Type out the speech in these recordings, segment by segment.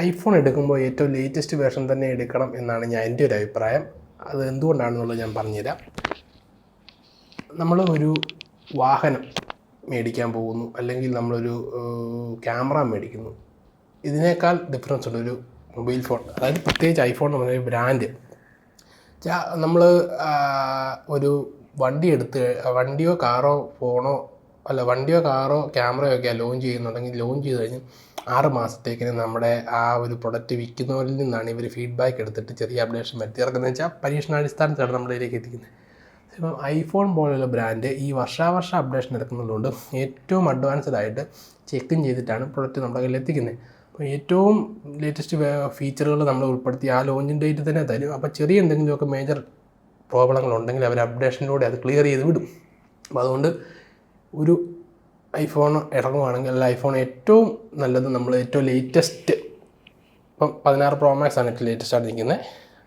IPhone എടുക്കുമ്പോൾ ഏറ്റവും latest version തന്നെ എടുക്കണം എന്നാണ് ഞാൻ എന്റെ ഒരു അഭിപ്രായം. അത് എന്തുകൊണ്ടാണെന്നുള്ളത് ഞാൻ പറഞ്ഞുതരാം. നമ്മൾ ഒരു വാഹനം മേടിക്കാൻ പോകുന്നു. അല്ലെങ്കിൽ നമ്മളൊരു ക്യാമറ മേടിക്കുന്നു. ഇതിനേക്കാൾ ഡിഫറൻസ് ഉണ്ട് ഒരു മൊബൈൽ ഫോൺ അതായത് പ്രത്യേകിച്ച് ഐഫോൺ എന്ന് പറയുന്ന ബ്രാൻഡ് നമ്മൾ ഒരു വണ്ടി എടുത്ത് വണ്ടിയോ കാറോ ഫോണോ അല്ല വണ്ടിയോ കാറോ ക്യാമറയോ ഒക്കെ ലോഞ്ച് ചെയ്യുന്നുണ്ടെങ്കിൽ ലോഞ്ച് ചെയ്ത് കഴിഞ്ഞ് ആറ് മാസത്തേക്കിന് നമ്മുടെ ആ ഒരു പ്രൊഡക്റ്റ് വിൽക്കുന്നവരിൽ നിന്നാണ് ഇവർ ഫീഡ്ബാക്ക് എടുത്തിട്ട് ചെറിയ അപ്ഡേഷൻ വരുത്തി ഇറക്കുന്നത് വെച്ചാൽ പരീക്ഷണാടിസ്ഥാനത്താണ് നമ്മളിലേക്ക് എത്തിക്കുന്നത്. ഇപ്പം ഐഫോൺ പോലുള്ള ബ്രാൻഡ് ഈ വർഷാവർഷം അപ്ഡേഷൻ എടുക്കുന്നതുകൊണ്ട് ഏറ്റവും അഡ്വാൻസ്ഡ് ആയിട്ട് ചെക്കും ചെയ്തിട്ടാണ് പ്രൊഡക്റ്റ് നമ്മുടെ കയ്യിൽ എത്തിക്കുന്നത്. അപ്പോൾ ഏറ്റവും ലേറ്റസ്റ്റ് ഫീച്ചറുകൾ നമ്മൾ ഉൾപ്പെടുത്തി ആ ലോഞ്ചിൻ ഡേറ്റ് തന്നെ തരും. അപ്പോൾ ചെറിയ എന്തെങ്കിലുമൊക്കെ മേജർ പ്രോബ്ലങ്ങൾ ഉണ്ടെങ്കിൽ അവർ അപ്ഡേഷനിലൂടെ അത് ക്ലിയർ ചെയ്ത് വിടും. അപ്പോൾ അതുകൊണ്ട് ഒരു ഐഫോൺ ഇറങ്ങുവാണെങ്കിൽ അല്ല ഐഫോൺ ഏറ്റവും നല്ലത് നമ്മൾ ഏറ്റവും ലേറ്റസ്റ്റ് ഇപ്പം പതിനാറ് പ്രോ മാക്സ് ആണ് ഏറ്റവും ലേറ്റസ്റ്റ് ആയിട്ട് നിൽക്കുന്നത്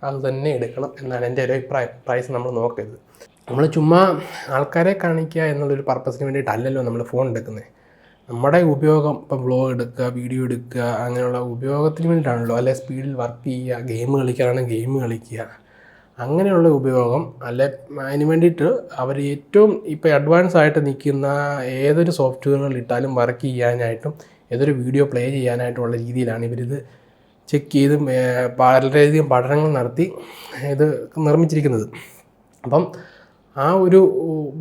അത് തന്നെ എടുക്കണം എന്നാണ് എന്റെ ഒരു അഭിപ്രായം. പ്രൈസ് നമ്മൾ നോക്കരുത്. നമ്മൾ ചുമ്മാ ആൾക്കാരെ കാണിക്കുക എന്നുള്ളൊരു പർപ്പസിന് വേണ്ടിയിട്ടല്ലല്ലോ നമ്മൾ ഫോൺ എടുക്കുന്നത് നമ്മുടെ ഉപയോഗം ഇപ്പം വ്ളോഗ് എടുക്കുക വീഡിയോ എടുക്കുക അങ്ങനെയുള്ള ഉപയോഗത്തിന് വേണ്ടിയിട്ടാണല്ലോ. അല്ലെ സ്പീഡിൽ വർക്ക് ചെയ്യുക ഗെയിം കളിക്കാനാണെങ്കിൽ ഗെയിം കളിക്കുക. അങ്ങനെയുള്ള ഉപയോഗം അല്ലെ അതിന് വേണ്ടിയിട്ട് അവർ ഏറ്റവും ഇപ്പോൾ അഡ്വാൻസ് ആയിട്ട് നിൽക്കുന്ന ഏതൊരു സോഫ്റ്റ്വെയറുകൾ ഇട്ടാലും വർക്ക് ചെയ്യാനായിട്ടും ഏതൊരു വീഡിയോ പ്ലേ ചെയ്യാനായിട്ടുള്ള രീതിയിലാണ് ഇവരിത് ചെക്ക് ചെയ്ത് വളരെയധികം പഠനങ്ങൾ നടത്തി ഇത് നിർമ്മിച്ചിരിക്കുന്നത്. അപ്പം ആ ഒരു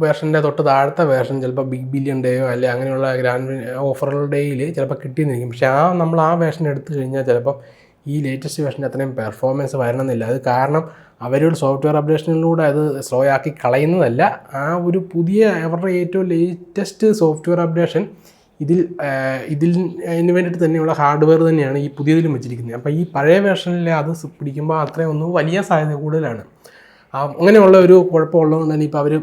വേർഷന്റെ തൊട്ട് താഴത്തെ വേർഷൻ ചിലപ്പോൾ ബിഗ് ബില്യൺ ഡേയോ അല്ലെ അങ്ങനെയുള്ള ഗ്രാൻഡ് ഓഫറുകളുടെ ചിലപ്പോൾ കിട്ടിയെന്നിരിക്കും. പക്ഷേ ആ നമ്മൾ ആ വേർഷൻ എടുത്തു കഴിഞ്ഞാൽ ചിലപ്പം ഈ ലേറ്റസ്റ്റ് വേർഷന്റെ അത്രയും പെർഫോമൻസ് വരണമെന്നില്ല. അത് കാരണം അവരുടെ സോഫ്റ്റ്വെയർ അപ്ഡേഷനിലൂടെ അത് സ്ലോ ആക്കി കളയുന്നതല്ല. ആ ഒരു പുതിയ അവരുടെ ഏറ്റവും ലേറ്റസ്റ്റ് സോഫ്റ്റ്വെയർ അപ്ഡേഷൻ ഇതിൽ ഇതിൽ അതിന് വേണ്ടിയിട്ട് തന്നെയുള്ള ഹാർഡ്വെയർ തന്നെയാണ് ഈ പുതിയതിലും വെച്ചിരിക്കുന്നത്. അപ്പോൾ ഈ പഴയ വേർഷനിൽ അത് പിടിക്കുമ്പോൾ അത്രയും ഒന്ന് വലിയ സാധ്യത കൂടുതലാണ്. അങ്ങനെയുള്ള ഒരു കുഴപ്പമുള്ളതുകൊണ്ട് തന്നെ ഇപ്പോൾ അവർ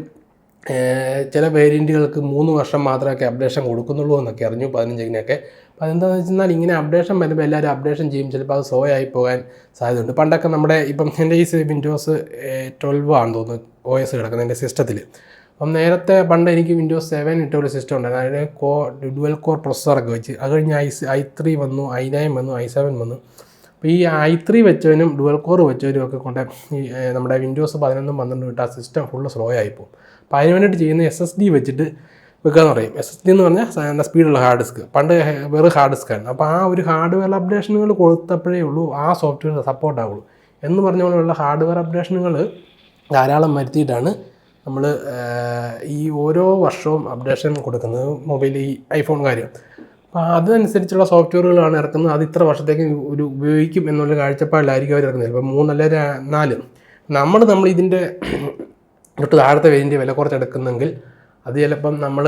ചില വേരിയന്റുകൾക്ക് മൂന്ന് വർഷം മാത്രമൊക്കെ അപ്ഡേഷൻ കൊടുക്കുന്നുള്ളൂ എന്നൊക്കെ അറിഞ്ഞു പതിനഞ്ചിനൊക്കെ. അപ്പോൾ അതെന്താണെന്ന് വെച്ചാൽ ഇങ്ങനെ അപ്ഡേഷൻ വരുമ്പോൾ എല്ലാവരും അപ്ഡേഷൻ ചെയ്യും. ചിലപ്പോൾ അത് സോ ആയി പോകാൻ സാധ്യതയുണ്ട്. പണ്ടൊക്കെ നമ്മുടെ ഇപ്പം എന്റെ ഈ വിൻഡോസ് ട്വൽവ് ആണെന്ന് തോന്നുന്നു ഒ എസ് കിടക്കുന്നത് എന്റെ സിസ്റ്റത്തിൽ അപ്പം നേരത്തെ പണ്ട് എനിക്ക് വിൻഡോസ് സെവൻ ഇട്ട ഒരു സിസ്റ്റം ഉണ്ടായിരുന്നു. അതിന് കോ ഡുവൽ കോർ പ്രൊസസ്സറൊക്കെ വെച്ച്. അത് കഴിഞ്ഞ് ഐ ഐ ത്രീ വന്നു ഐ നയൻ വന്നു ഐ സെവൻ വന്നു. അപ്പോൾ ഈ ഐ ത്രീ വെച്ചവനും ഡുവൽ കോർ വെച്ചവനും ഒക്കെ കൊണ്ട് ഈ നമ്മുടെ വിൻഡോസ് പതിനൊന്നും പന്ത്രണ്ടും ഇട്ട് ആ സിസ്റ്റം ഫുള്ള് സ്ലോ ആയിപ്പോൾ അപ്പോൾ അതിന് വേണ്ടിയിട്ട് ചെയ്യുന്ന എസ് എസ് ഡി വെച്ചിട്ട് വെക്കാന്ന് പറയും. എസ് എസ് ഡി എന്ന് പറഞ്ഞാൽ സാധാരണ സ്പീഡുള്ള ഹാർഡ് ഡിസ്ക് പണ്ട് വെറും ഹാർഡ് ഡിസ്ക് ആയിരുന്നു അപ്പോൾ ആ ഒരു ഹാർഡ്വെയർ അപ്ഡേഷനുകൾ കൊടുത്തപ്പോഴേ ഉള്ളൂ ആ സോഫ്റ്റ്വെയർ സപ്പോർട്ട് ആവുള്ളൂ. എന്ന് പറഞ്ഞ പോലെയുള്ള ഹാർഡ്വെയർ അപ്ഡേഷനുകൾ ധാരാളം വരുത്തിയിട്ടാണ് നമ്മൾ ഈ ഓരോ വർഷവും അപ്ഡേഷൻ കൊടുക്കുന്നത് മൊബൈൽ ഈ ഐഫോൺ കാര്യം. അപ്പോൾ അതനുസരിച്ചുള്ള സോഫ്റ്റ്വെയറുകളാണ് ഇറക്കുന്നത്. അത് ഇത്ര വർഷത്തേക്ക് ഒരു ഉപയോഗിക്കും എന്നുള്ള കാഴ്ചപ്പാടിലായിരിക്കും അവർ ഇറക്കുന്നത്. ഇപ്പോൾ മൂന്നല്ല നാല്. നമ്മൾ നമ്മൾ ഇതിന്റെ തൊട്ട് താഴത്തെ വേരിന്റെ വില കുറച്ചെടുക്കുന്നെങ്കിൽ അത് ചിലപ്പം നമ്മൾ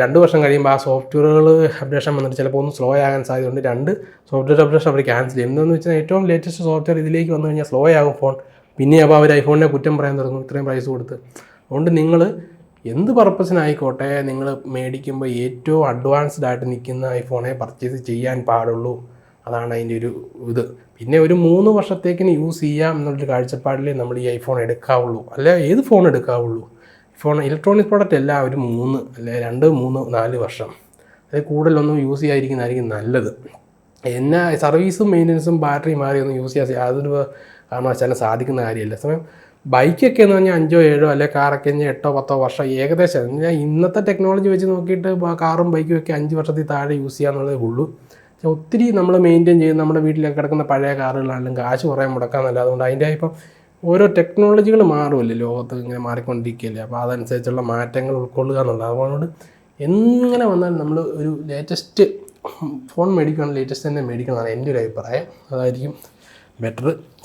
രണ്ട് വർഷം കഴിയുമ്പോൾ ആ സോഫ്റ്റ്വെയറുകൾ അപ്ഡേഷൻ വന്നിട്ട് ചിലപ്പോൾ ഒന്ന് സ്ലോ ആകാൻ സാധ്യതയുണ്ട്. രണ്ട് സോഫ്റ്റ്വെയർ അപ്ഡേഷൻ അവർ ക്യാൻസൽ ചെയ്യും. എന്താണെന്ന് വെച്ചാൽ ഏറ്റവും ലേറ്റസ്റ്റ് സോഫ്റ്റ്വെയർ ഇതിലേക്ക് വന്നു കഴിഞ്ഞാൽ സ്ലോ ആകും ഫോൺ. പിന്നെ അപ്പോൾ അവർ ഐഫോണിനെ കുറ്റം പറയാൻ തുടങ്ങും ഇത്രയും പ്രൈസ് കൊടുത്ത്. അതുകൊണ്ട് നിങ്ങൾ എന്ത് പർപ്പസിനായിക്കോട്ടെ നിങ്ങൾ മേടിക്കുമ്പോൾ ഏറ്റവും അഡ്വാൻസ്ഡ് ആയിട്ട് നിൽക്കുന്ന ഐഫോണെ പർച്ചേസ് ചെയ്യാൻ പാടുള്ളൂ. അതാണ് അതിന്റെ ഒരു ഇത്. പിന്നെ ഒരു മൂന്ന് വർഷത്തേക്കിന് യൂസ് ചെയ്യാം എന്നുള്ളൊരു കാഴ്ചപ്പാടിലേ നമ്മൾ ഈ ഐഫോൺ എടുക്കാവുള്ളൂ. അല്ല ഏത് ഫോൺ എടുക്കാവുള്ളൂ? ഫോൺ ഇലക്ട്രോണിക് പ്രോഡക്റ്റ് എല്ലാം ഒരു മൂന്ന് അല്ലെ രണ്ട് മൂന്ന് നാല് വർഷം. അതിൽ കൂടുതലൊന്നും യൂസ് ചെയ്യാതിരിക്കുന്നതായിരിക്കും നല്ലത്. എന്നാ സർവീസും മെയിന്റനൻസും ബാറ്ററി മാറിയൊന്നും യൂസ് ചെയ്യാൻ യാതൊരു കാരണവശാലും സാധിക്കുന്ന കാര്യമല്ല. സമയം ബൈക്കൊക്കെ എന്ന് പറഞ്ഞാൽ അഞ്ചോ ഏഴോ അല്ലെ കാറൊക്കെ കഴിഞ്ഞാൽ എട്ടോ പത്തോ വർഷം ഏകദേശം. ഞാൻ ഇന്നത്തെ ടെക്നോളജി വെച്ച് നോക്കിയിട്ട് കാറും ബൈക്കും ഒക്കെ അഞ്ച് വർഷത്തിൽ താഴെ യൂസ് ചെയ്യാന്നുള്ളതേ ഉള്ളൂ. പക്ഷെ ഒത്തിരി നമ്മൾ മെയിന്റെയിൻ ചെയ്യുന്ന നമ്മുടെ വീട്ടിലൊക്കെ കിടക്കുന്ന പഴയ കാറുകളാണെങ്കിലും കാശ് കുറേ മുടക്കാമെന്നല്ല അതുകൊണ്ട് അതിന്റെ ഇപ്പം ഓരോ ടെക്നോളജികൾ മാറുമല്ലേ ലോകത്ത് ഇങ്ങനെ മാറിക്കൊണ്ടിരിക്കുകയല്ലേ അപ്പോൾ അതനുസരിച്ചുള്ള മാറ്റങ്ങൾ ഉൾക്കൊള്ളുക എന്നുള്ളത്. അതുകൊണ്ട് എങ്ങനെ വന്നാലും നമ്മൾ ഒരു ലേറ്റസ്റ്റ് ഫോൺ മേടിക്കുകയാണെങ്കിൽ ലേറ്റസ്റ്റ് തന്നെ മേടിക്കണമെന്നാണ് എന്റെ ഒരു അഭിപ്രായം. അതായിരിക്കും ബെറ്റർ